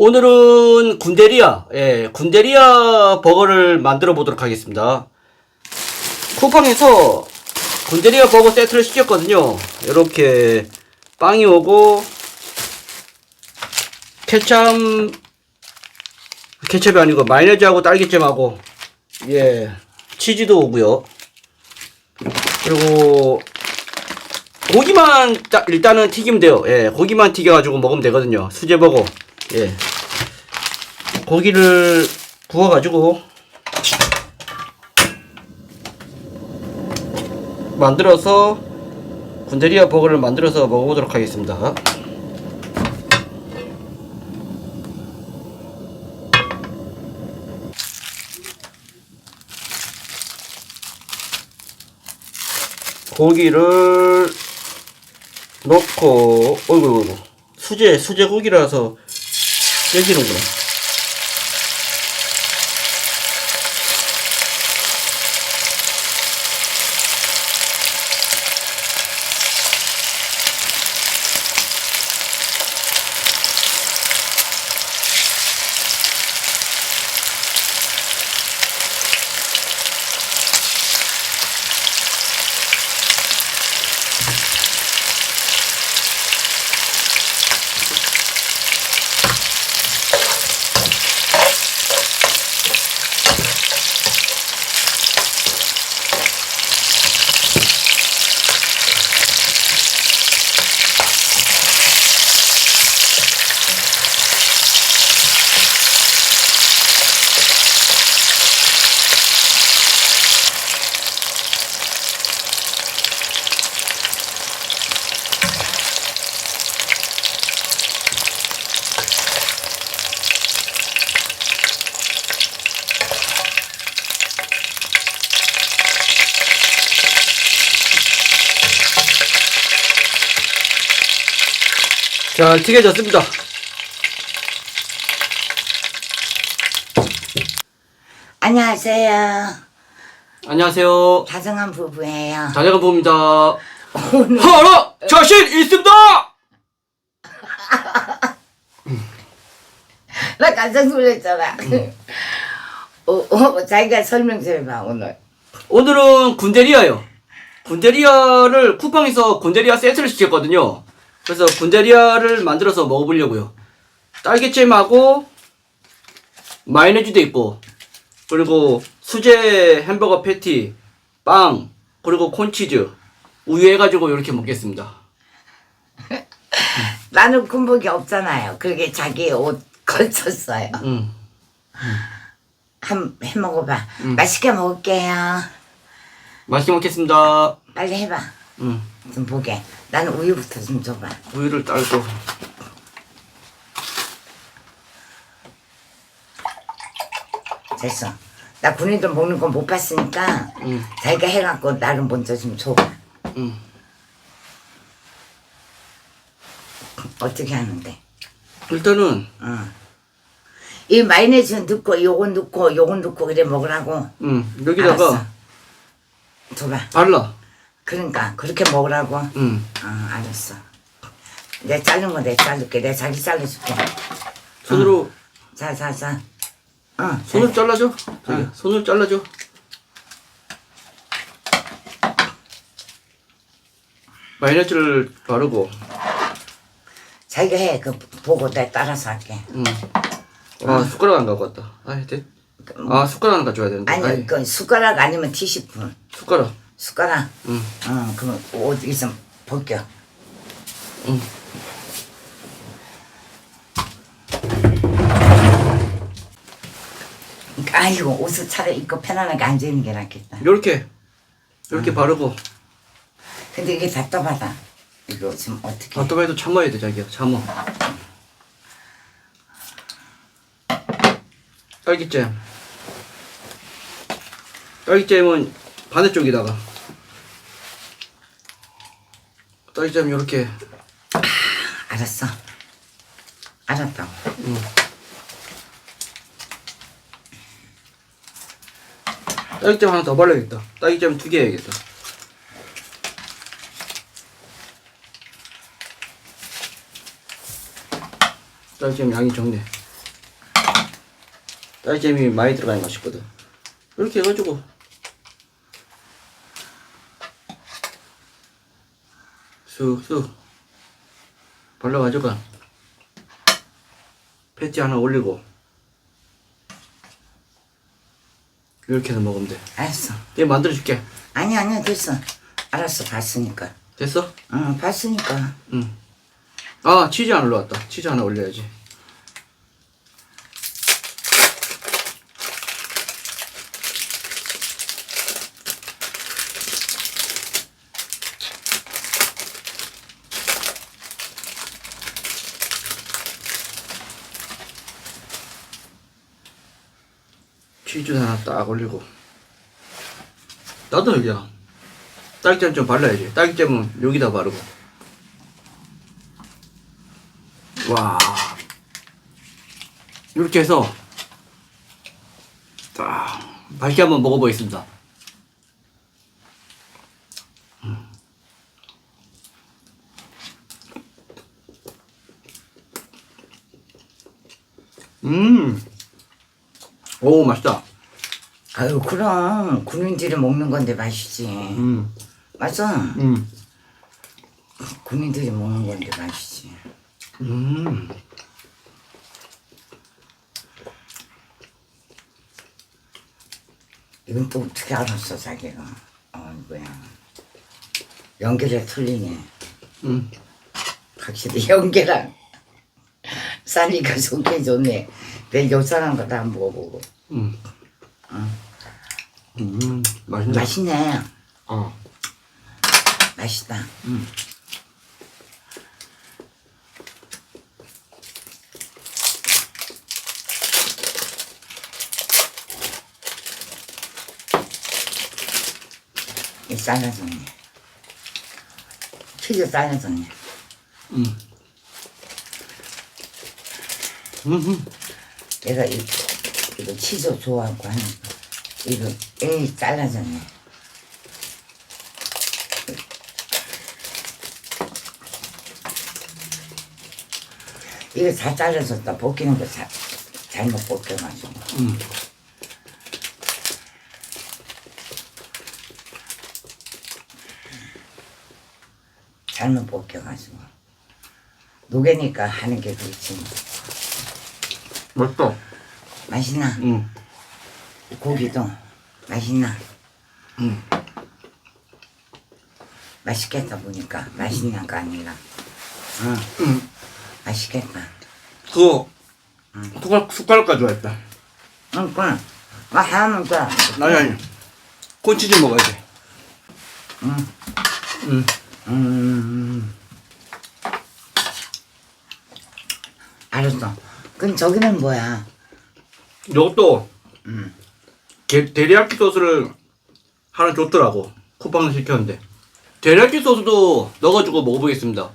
오늘은 군대리아, 예, 군대리아 버거를 만들어 보도록 하겠습니다. 쿠팡에서 군대리아 버거 세트를 시켰거든요. 이렇게 빵이 오고 케찹 케찹이 아니고 마요네즈하고 딸기잼하고 예 치즈도 오고요. 그리고 고기만 딱 일단은 튀기면 돼요. 예, 고기만 튀겨가지고 먹으면 되거든요. 수제버거. 예. 고기를 구워가지고 만들어서 군대리아 버거를 만들어서 먹어보도록 하겠습니다. 고기를 넣고 어이구 어이구 수제 수제 고기라서 깨지는구나 잘 튀겨졌습니다 안녕하세요. 안녕하세요 다정한 부부예요. 자녀가 봅니다 오늘 하나 자신 있습니다 나 깜짝 놀랐잖아. 어, 어, 자기가 설명 좀 해봐 오늘. 오늘은 군대리아요. 군대리아를 쿠팡에서 군대리아 세트를 시켰거든요. 그래서 군대리아를 만들어서 먹어보려고요. 딸기잼하고 마요네즈도 있고 그리고 수제 햄버거 패티, 빵, 그리고 콘치즈, 우유 해가지고 이렇게 먹겠습니다. 나는 군복이 없잖아요. 그러게 자기 옷 걸쳤어요. 음. 한해 먹어봐. 맛있게 먹을게요. 맛있게 먹겠습니다. 빨리 해봐. 음. 좀 보게. 나는 우유부터 좀 줘봐. 우유를 딸고 됐어. 나 군인들 먹는 거못 봤으니까 음. 자기가 해갖고 나를 먼저 좀 줘봐. 음. 어떻게 하는데? 일단은 어. 이 마요네즈 넣고 요건 넣고 요건 넣고 그래 먹으라고. 음, 여기다가 알았어. 줘봐. 발라. 그러니까 그렇게 먹으라고. 음. 어, 알았어. 내가 자른 거 내가 자를게. 내가 자기 잘라줄게. 손으로 자, 자, 자. 어, 손으로 잘라줘. 저기 손으로 잘라줘. 마요네즈를 바르고. 자기가 해. 그 보고 내가 따라서 할게. 음. 아 숟가락 안 갖고 왔다. 아 됐. 아 숟가락 하나 가져와야 되는데. 아니, 아이, 그 숟가락 아니면 티슈푼. 숟가락. 숟가락. 음. 어, 그럼 옷 있으면 벗겨. 음. 아이고 옷을 차라리 입고 편안하게 앉아있는 게 낫겠다. 요렇게 이렇게 바르고. 근데 이게 답답하다. 이거 지금 어떻게? 바토바이도 참아야 돼 자기야. 참어. 딸기잼. 딸기잼은 반대쪽에다가. 딸기잼 요렇게. 알았어. 알았다고. 딸기잼 하나 더 발라야겠다. 딸기잼 두 개 해야겠다. 딸기잼 양이 적네. 딸잼이 많이 들어가는 맛있거든. 이렇게 해가지고 쑥쑥 발라가지고 패티 하나 올리고 이렇게 해서 먹으면 돼. 알았어. 내가 만들어줄게. 아니 아니야 됐어. 알았어 봤으니까. 됐어? 응 봤으니까. 응. 아 치즈 하나 올라왔다. 치즈 하나 올려야지. 치즈 하나 딱 올리고. 나도 여기야 딸기잼 좀 발라야지. 딸기잼은 여기다 바르고. 와. 이렇게 해서 딱 맛있게 한번 먹어보겠습니다. 음 오 맛있다 아유 그럼 군인들이 먹는 건데 맛이지. 음 맞아. 음. 군인들이 먹는 건데 맛이지. 음. 이건 또 어떻게 알았어 자기가. 어이구야. 연결이 틀리네. 음. 확실히 연계랑 살리가 좋게 좋네. 내 요상한 거다 먹어보고. 음. 음. 맛있네. 맛있네. 어. 맛있다. 이 잘라졌네. 치즈 잘라졌네. 음. 음. 내가 이, 이거 치즈 좋아하고 하니까 이거 에이 잘라졌네. 이거 다 잘라졌다. 볶이는 거 자, 잘못 볶여가지고. 음. 잘못 볶여가지고. 녹으니까 하는 게 그렇지. 맛있다. 맛있나? 음. 고기도 맛있나? 음. 맛있겠다 보니까 맛있나가 아니라 응 음. 맛있겠다 그거 숟가락 숟가락 가져왔다. 응 그래 아 하면 돼 아니 아니. 콘치즈 먹어야 돼. 응. 음. 음. 알았어 그럼 저기는 뭐야 이것도 음. 게, 데리야끼 소스를 하나 줬더라고. 쿠팡을 시켰는데. 데리야끼 소스도 넣어가지고 먹어보겠습니다.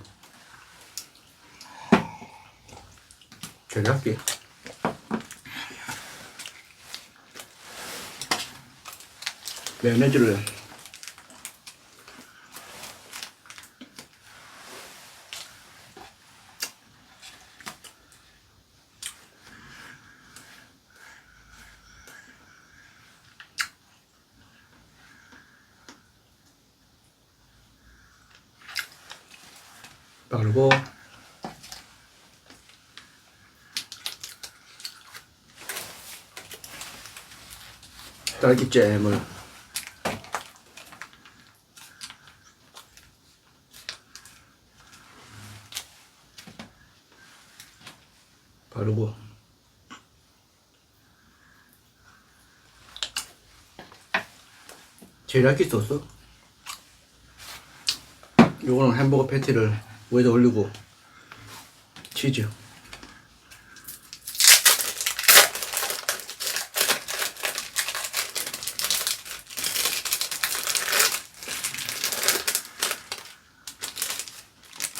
데리야끼. 마요네즈를 바르고 딸기잼을 바르고 제리야끼 소스? 요거는 햄버거 패티를 위에다 올리고 치즈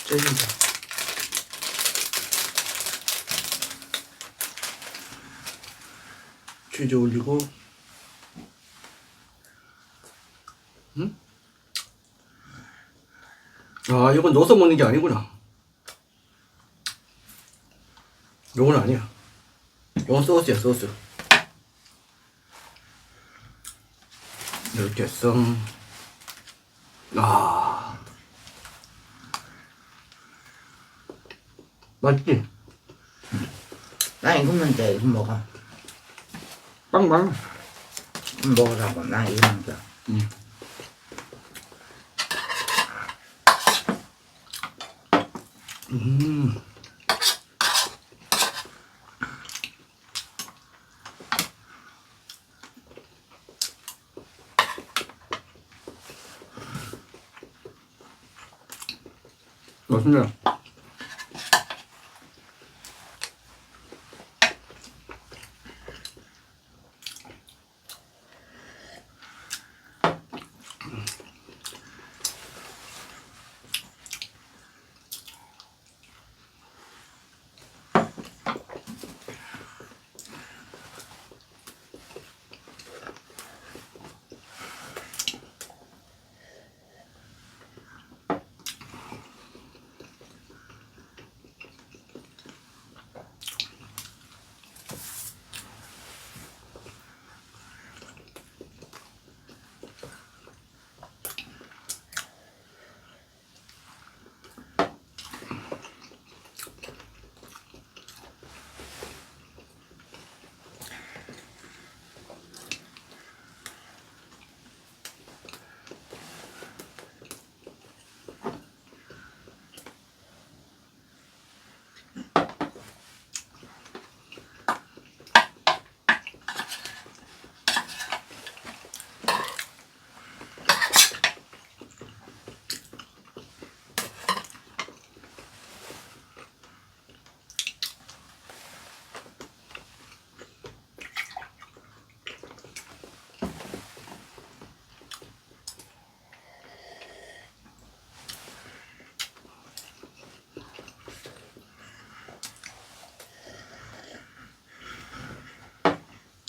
쪄진다. 치즈 올리고 아, 이건 넣어서 먹는 게 아니구나. 이건 아니야. 이건 소스야, 소스. 이렇게 했어. 아. 맛있지? 나 이거면 돼, 이거 먹어. 빵빵. 이거 먹으라고, 나 이거 먹어. 응. 음. 맛있네.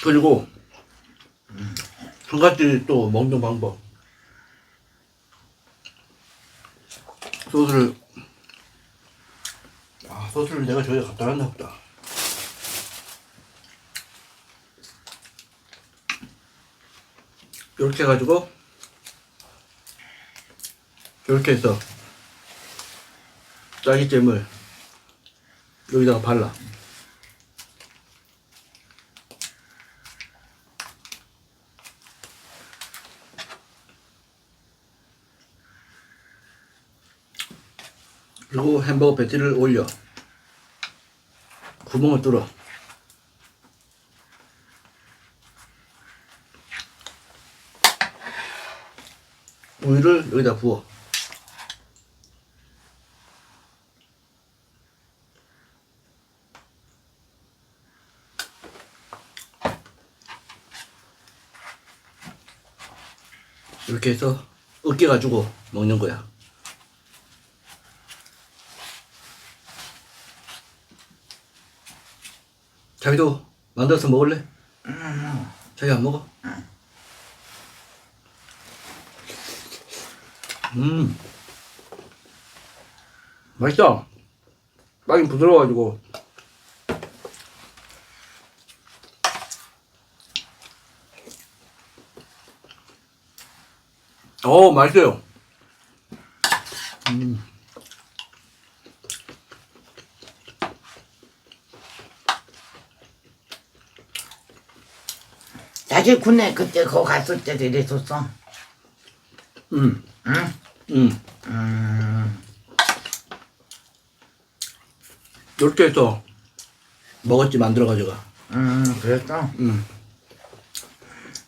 그리고 한 가지 또 먹는 방법. 소스를 아 소스를 내가 저기 갖다 놨나 보다. 이렇게 해가지고 이렇게 해서 짜기잼을 여기다가 발라. 햄버거 패티를 올려. 구멍을 뚫어. 우유를 여기다 부어. 이렇게 해서 으깨 가지고 먹는 거야 자기도 만들어서 먹을래? 자기 안 먹어? 음. 맛있다. 빵이 부드러워가지고. 어, 맛있어요. 자기 군에 그때 거 갔을 때도 이랬었어. 음, 응? 음. 음. 이렇게 해서 먹었지, 만들어 가지고. 음, 그랬어? 음.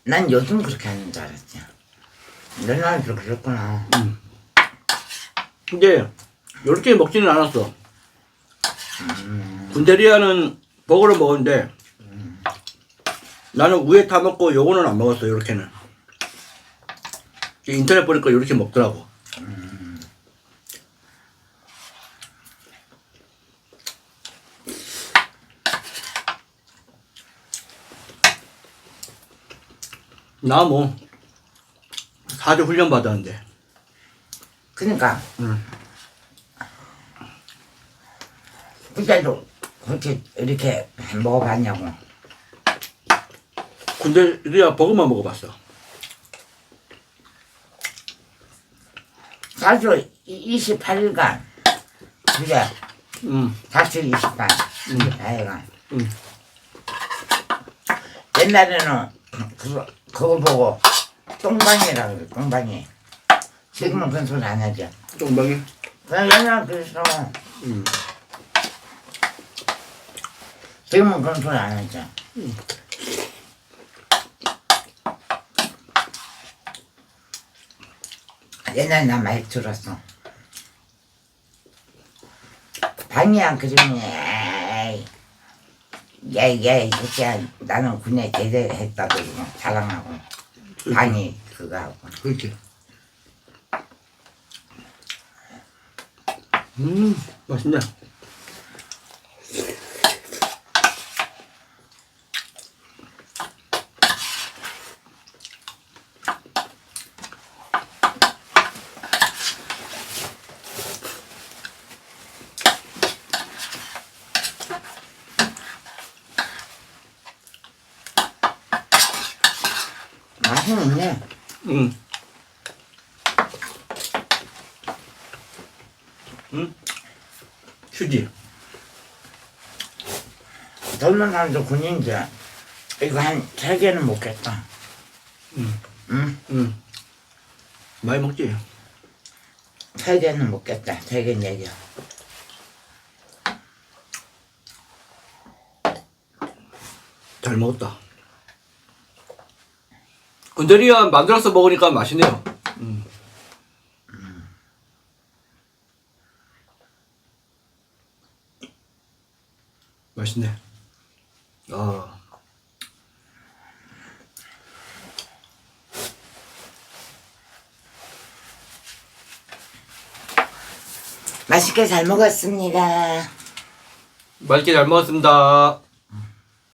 난 요즘 그렇게 하는 줄 알았지. 옛날에도 그랬구나. 근데 이렇게 먹지는 않았어. 군대리아는 버거를 먹었는데 나는 우에 타 먹고 요거는 안 먹었어. 이렇게는 인터넷 보니까 이렇게 먹더라고. 나뭐 사주 훈련 받았는데. 그니까. 응. 그때도 그렇게 이렇게 먹어봤냐고. 근데 이리야 버거만 먹어봤어. 자주 28일간 그래 음. 자주 20만 음. 다양한 옛날에는 그거, 그거 보고 똥방이라 그래 똥방이 지금은 그런 소리 안 하죠 똥방이? 그냥 옛날 그래서 음. 지금은 그런 소리 안 하죠 음. 옛날에 나 많이 들었어. 방이야 그러니 에이. 야야 진짜 나는 군에 제대했다고 자랑하고. 방이 그거 하고. 그렇지. 음, 맛있네. 맛은 있네 음. 음? 휴지. 젊은 사람도 군인데 이거 한 세 개는 먹겠다 음. 응? 음. 많이 먹지? 세 개는 먹겠다 세 개, 네 개. 잘 먹었다. 건드리야 만들어서 먹으니까 맛있네요. 음. 맛있네. 아. 맛있게 잘 먹었습니다 맛있게 잘 먹었습니다.